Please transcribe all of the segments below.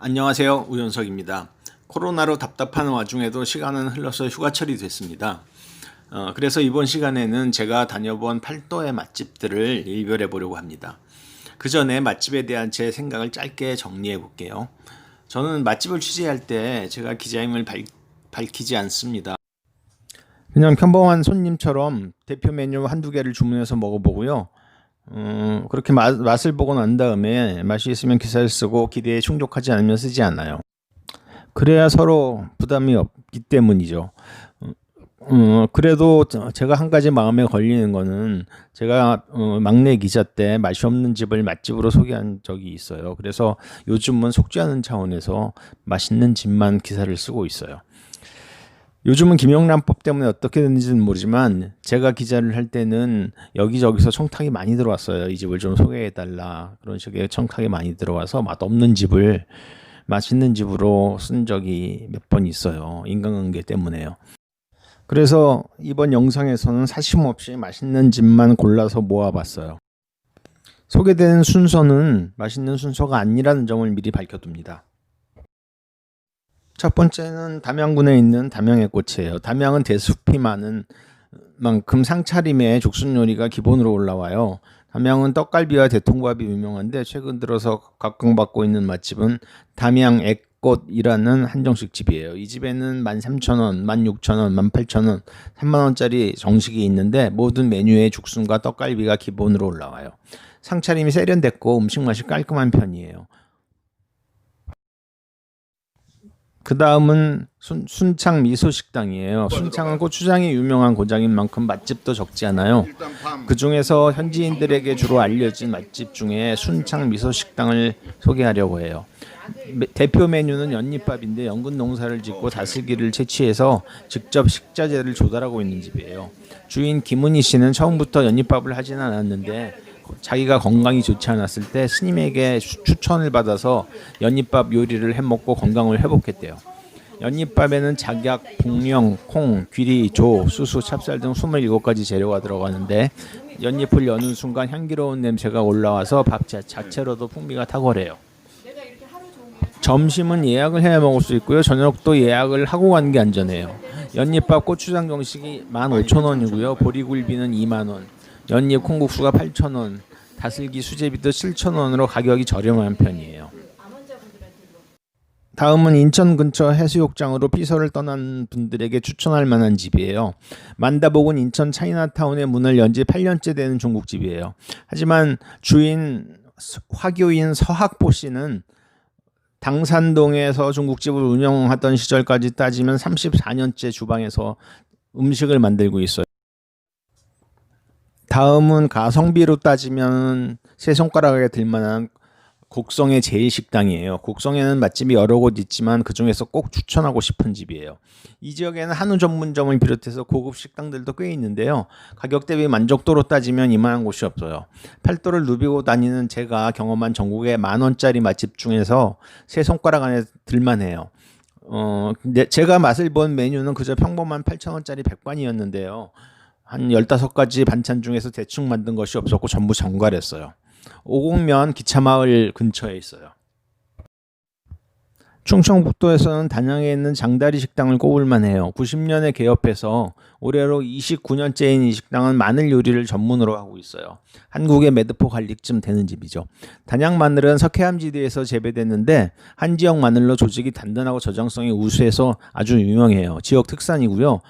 안녕하세요. 우연석입니다. 코로나로 답답한 와중에도 시간은 흘러서 휴가철이 됐습니다. 어, 그래서 이번 시간에는 제가 다녀본 팔도의 맛집들을 일별해 보려고 합니다. 그 전에 맛집에 대한 제 생각을 짧게 정리해 볼게요. 저는 맛집을 취재할 때 제가 기자임을 밝, 밝히지 않습니다. 그냥 평범한 손님처럼 대표 메뉴 한두 개를 주문해서 먹어보고요. 음, 그렇게 맛, 맛을 보고 난 다음에 맛이 있으면 기사를 쓰고 기대에 충족하지 않으면 쓰지 않아요. 그래야 서로 부담이 없기 때문이죠. 음, 그래도 저- 제가 한 가지 마음에 걸리는 거는 제가 어, 막내 기자 때 맛이 없는 집을 맛집으로 소개한 적이 있어요. 그래서 요즘은 속죄하는 차원에서 맛있는 집만 기사를 쓰고 있어요. 요즘은 김영란법 때문에 어떻게 됐는지는 모르지만 제가 기자를 할 때는 여기저기서 청탁이 많이 들어왔어요. 이 집을 좀 소개해 달라 그런 식의 청탁이 많이 들어와서 맛없는 집을 맛있는 집으로 쓴 적이 몇 번 있어요. 인간관계 때문에요. 그래서 이번 영상에서는 사심 없이 맛있는 집만 골라서 모아봤어요. 소개되는 순서는 맛있는 순서가 아니라는 점을 미리 밝혀둡니다. 첫 번째는 담양군에 있는 담양의 꽃이에요. 담양은 대숲이 많은 만큼 상차림에 죽순 요리가 기본으로 올라와요. 담양은 떡갈비와 대통밥이 유명한데 최근 들어서 각광받고 있는 맛집은 담양 액꽃이라는 한정식 집이에요. 이 집에는 13,000원, 16,000원, 18,000원, 3만원짜리 정식이 있는데 모든 메뉴에 죽순과 떡갈비가 기본으로 올라와요. 상차림이 세련됐고 음식 맛이 깔끔한 편이에요. 그 다음은 순창 미소 식당이에요. 순창은 고추장이 유명한 고장인 만큼 맛집도 적지 않아요. 그 중에서 현지인들에게 주로 알려진 맛집 중에 순창 미소 식당을 소개하려고 해요. 메- 대표 메뉴는 연잎밥인데 연근 농사를 짓고 다슬기를 채취해서 직접 식자재를 조달하고 있는 집이에요. 주인 김은희 씨는 처음부터 연잎밥을 하진 않았는데 자기가 건강이 좋지 않았을 때 스님에게 추- 추천을 받아서 연잎밥 요리를 해 먹고 건강을 회복했대요. 연잎밥에는 작약, 복령, 콩, 귀리, 조, 수수, 찹쌀 등 27가지 재료가 들어가는데 연잎을 여는 순간 향기로운 냄새가 올라와서 밥 자- 자체로도 풍미가 탁월해요. 점심은 예약을 해야 먹을 수 있고요. 저녁도 예약을 하고 가는 게 안전해요. 연잎밥 고추장 정식이 15,000원이고요. 보리굴비는 2만 원. 연잎 콩국수가 8,000원. 다슬기 수제비도 7,000원으로 가격이 저렴한 편이에요. 다음은 인천 근처 해수욕장으로 피서를 떠난 분들에게 추천할 만한 집이에요. 만다복은 인천 차이나타운에 문을 연 지 8년째 되는 중국집이에요. 하지만 주인 스- 화교인 서학보 씨는 당산동에서 중국집을 운영하던 시절까지 따지면 34년째 주방에서 음식을 만들고 있어요. 다음은 가성비로 따지면 세 손가락에 들만한 곡성의 제일식당이에요. 곡성에는 맛집이 여러 곳 있지만 그 중에서 꼭 추천하고 싶은 집이에요. 이 지역에는 한우 전문점을 비롯해서 고급 식당들도 꽤 있는데요. 가격 대비 만족도로 따지면 이만한 곳이 없어요. 팔도를 누비고 다니는 제가 경험한 전국의 만 원짜리 맛집 중에서 세 손가락 안에 들만해요. 어, 제가 맛을 본 메뉴는 그저 평범한 8,000원짜리 백반이었는데요. 한 15가지 반찬 중에서 대충 만든 것이 없었고 전부 정갈했어요. 오곡면 기차마을 근처에 있어요. 충청북도에서는 단양에 있는 장다리 식당을 꼽을만 해요. 90년에 개업해서 올해로 29년째인 이 식당은 마늘 요리를 전문으로 하고 있어요. 한국의 매드포 갈릭쯤 되는 집이죠. 단양 마늘은 석회암지대에서 재배됐는데 한 지역 마늘로 조직이 단단하고 저장성이 우수해서 아주 유명해요. 지역 특산이고요.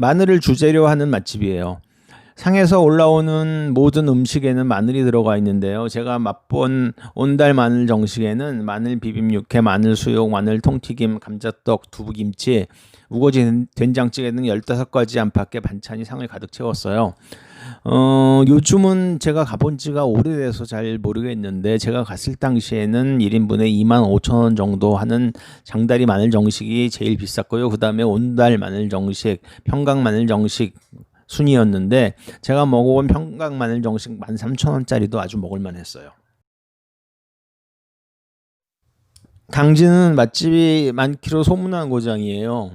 마늘을 주재료 하는 맛집이에요. 상에서 올라오는 모든 음식에는 마늘이 들어가 있는데요. 제가 맛본 온달 마늘 정식에는 마늘 비빔 육회, 마늘 수육, 마늘 통튀김, 감자떡, 두부김치, 우거지 된- 된장찌개 등 15가지 안팎의 반찬이 상을 가득 채웠어요. 어, 요즘은 제가 가본 지가 오래돼서 잘 모르겠는데 제가 갔을 당시에는 1인분에 2만 5천 원 정도 하는 장다리 마늘 정식이 제일 비쌌고요. 그 다음에 온달 마늘 정식, 평강 마늘 정식 순이었는데 제가 먹어본 평강 마늘 정식 13,000원짜리도 아주 먹을만 했어요. 당진은 맛집이 많기로 소문난 고장이에요.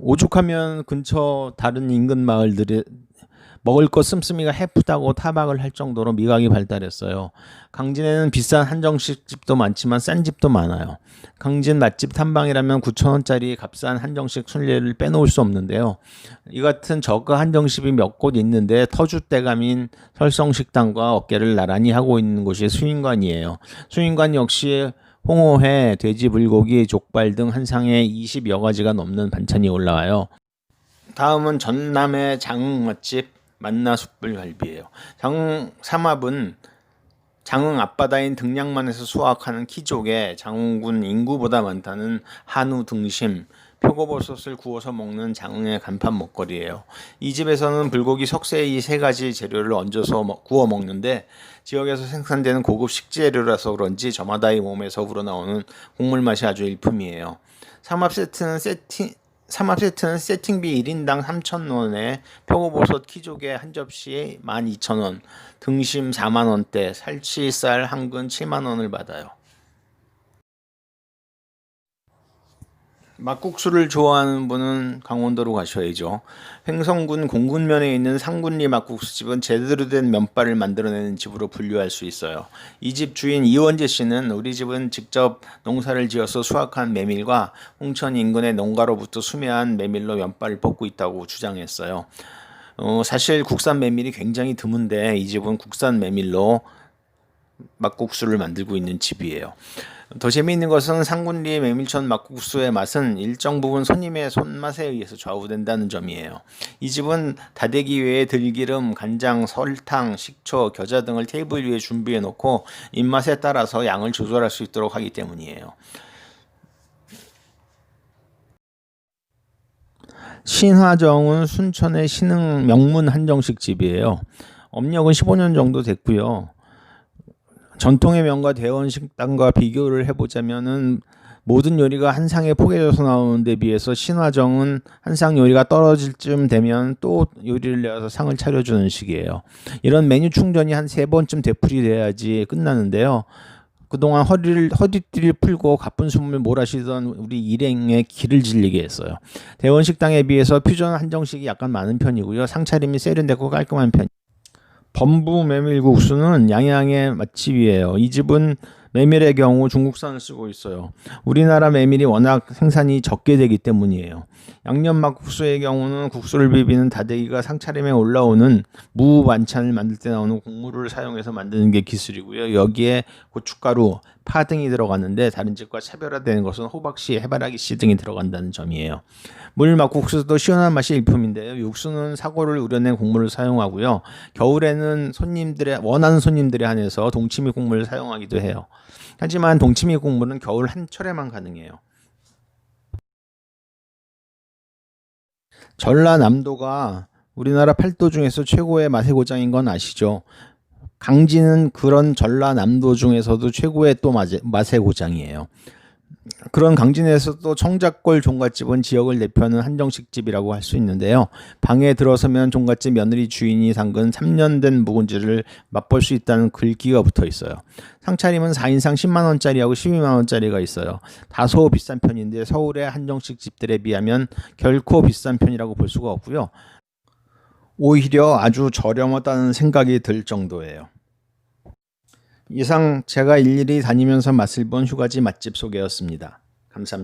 오죽하면 근처 다른 인근 마을들에 먹을 것 씀씀이가 해프다고 타박을 할 정도로 미각이 발달했어요. 강진에는 비싼 한정식 집도 많지만 싼 집도 많아요. 강진 맛집 탐방이라면 9천원짜리 값싼 한정식 순례를 빼놓을 수 없는데요. 이 같은 저가 한정식이 몇 곳 있는데 터줏대감인 설성식당과 어깨를 나란히 하고 있는 곳이 수인관이에요. 수인관 역시 홍어회, 돼지 불고기, 족발 등 한 상에 20여 가지가 넘는 반찬이 올라와요. 다음은 전남의 장흥 맛집 만나 숯불갈비예요. 장흥 삼합은 장흥 앞바다인 등량만에서 수확하는 키족에 장흥군 인구보다 많다는 한우 등심, 표고버섯을 구워서 먹는 장흥의 간판 먹거리예요. 이 집에서는 불고기 석쇠 이 세 가지 재료를 얹어서 먹- 구워 먹는데 지역에서 생산되는 고급 식재료라서 그런지 저마다의 몸에서 우러나오는 국물 맛이 아주 일품이에요. 삼합 세트는 세팅 삼합 세트는 세팅비 1인당 3,000원에 표고버섯 키조개 한 접시에 12,000원, 등심 4만 원대, 살치 쌀한근 7만 원을 받아요. 막국수를 좋아하는 분은 강원도로 가셔야죠. 횡성군 공군면에 있는 상군리 막국수집은 제대로 된 면발을 만들어내는 집으로 분류할 수 있어요. 이 집 주인 이원재 씨는 우리 집은 직접 농사를 지어서 수확한 메밀과 홍천 인근의 농가로부터 수매한 메밀로 면발을 뽑고 있다고 주장했어요. 어, 사실 국산 메밀이 굉장히 드문데 이 집은 국산 메밀로 막국수를 만들고 있는 집이에요. 더 재미있는 것은 상군리의 메밀천 막국수의 맛은 일정 부분 손님의 손맛에 의해서 좌우된다는 점이에요. 이 집은 다대기 외에 들기름, 간장, 설탕, 식초, 겨자 등을 테이블 위에 준비해 놓고 입맛에 따라서 양을 조절할 수 있도록 하기 때문이에요. 신화정은 순천의 신흥 명문 한정식 집이에요. 업력은 15년 정도 됐고요. 전통의 명가 대원 식당과 비교를 해보자면은 모든 요리가 한 상에 포개져서 나오는 데 비해서 신화정은 한 상 요리가 떨어질 쯤 되면 또 요리를 내어서 상을 차려주는 식이에요. 이런 메뉴 충전이 한 세 번쯤 되풀이 돼야지 끝나는데요. 그동안 허리를 허리띠를 풀고 가쁜 숨을 몰아쉬던 우리 일행에 기를 질리게 했어요. 대원 식당에 비해서 퓨전 한정식이 약간 많은 편이고요. 상차림이 세련되고 깔끔한 편. 범부 메밀국수는 양양의 맛집이에요. 이 집은 메밀의 경우 중국산을 쓰고 있어요. 우리나라 메밀이 워낙 생산이 적게 되기 때문이에요. 양념 막국수의 경우는 국수를 비비는 다대기가 상차림에 올라오는 무 반찬을 만들 때 나오는 국물을 사용해서 만드는 게 기술이고요. 여기에 고춧가루, 파 등이 들어갔는데 다른 집과 차별화되는 것은 호박씨, 해바라기씨 등이 들어간다는 점이에요. 물 막국수도 시원한 맛이 일품인데요. 육수는 사골을 우려낸 국물을 사용하고요. 겨울에는 손님들의 원하는 손님들에 한해서 동치미 국물을 사용하기도 해요. 하지만 동치미 국물은 겨울 한 철에만 가능해요. 전라남도가 우리나라 팔도 중에서 최고의 맛의 고장인 건 아시죠? 강진은 그런 전라남도 중에서도 최고의 또 맛의, 맛의 고장이에요. 그런 강진에서도 청작골 종갓집은 지역을 대표하는 한정식 집이라고 할 수 있는데요. 방에 들어서면 종갓집 며느리 주인이 담근 3년 된 묵은지를 맛볼 수 있다는 글귀가 붙어 있어요. 상차림은 4인상 10만 원짜리하고 12만 원짜리가 있어요. 다소 비싼 편인데 서울의 한정식 집들에 비하면 결코 비싼 편이라고 볼 수가 없고요. 오히려 아주 저렴하다는 생각이 들 정도예요. 이상 제가 일일이 다니면서 맛을 본 휴가지 맛집 소개였습니다. 감사합니다.